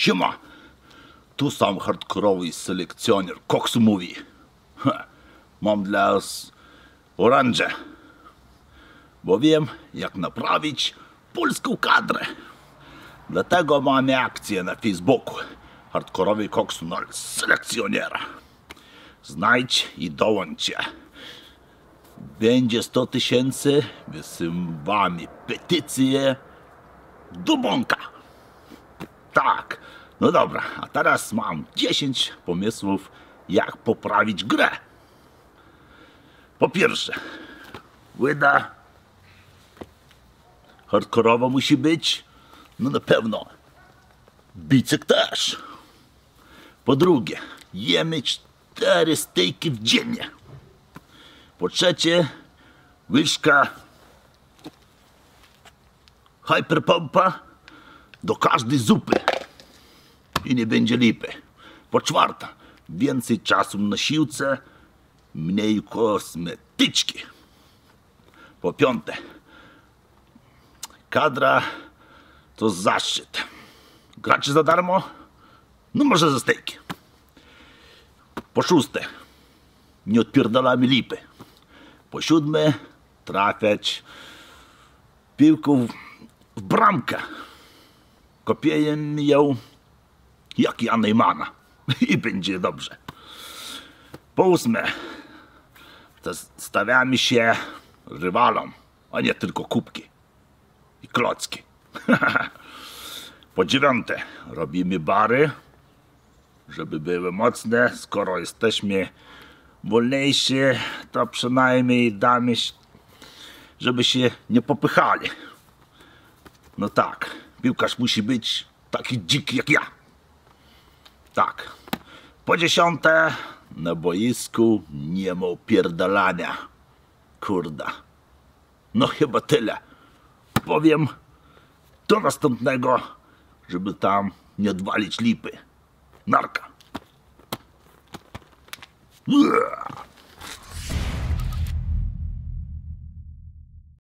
Siema, tu sam hardkorowy selekcjoner Cox mówi. Mam dla was oranże, bo wiem jak naprawić polską kadrę. Dlatego mamy akcję na Facebooku hardkorowy Cox selekcjonera. Znajdź i dołączcie. Będzie 100 tysięcy, wysyłamy petycję do bąka. Tak, no dobra, a teraz mam 10 pomysłów, jak poprawić grę. Po pierwsze, łyda hardkorowa musi być, no na pewno bicek też. Po drugie, jemy cztery stejki w dziennie. Po trzecie, łyżka hyperpompa do każdej zupy i nie będzie lipy. Po czwarte, więcej czasu na siłce, mniej kosmetyczki. Po piąte, kadra to zaszczyt. Gracie za darmo? No może za stejki. Po szóste, nie odpierdalamy lipy. Po siódme, trafiać piłką w bramkę. Kopieję ją jak Jan Neymana i będzie dobrze. Po ósme, stawiamy się rywalom, a nie tylko kubki i klocki. po dziewiąte, robimy bary, żeby były mocne. Skoro jesteśmy wolniejsi, to przynajmniej damy, żeby się nie popychali. No tak, piłkarz musi być taki dziki jak ja. Tak. Po dziesiąte, na boisku nie ma opierdalania. Kurda. No chyba tyle. Powiem do następnego, żeby tam nie odwalić lipy. Narka.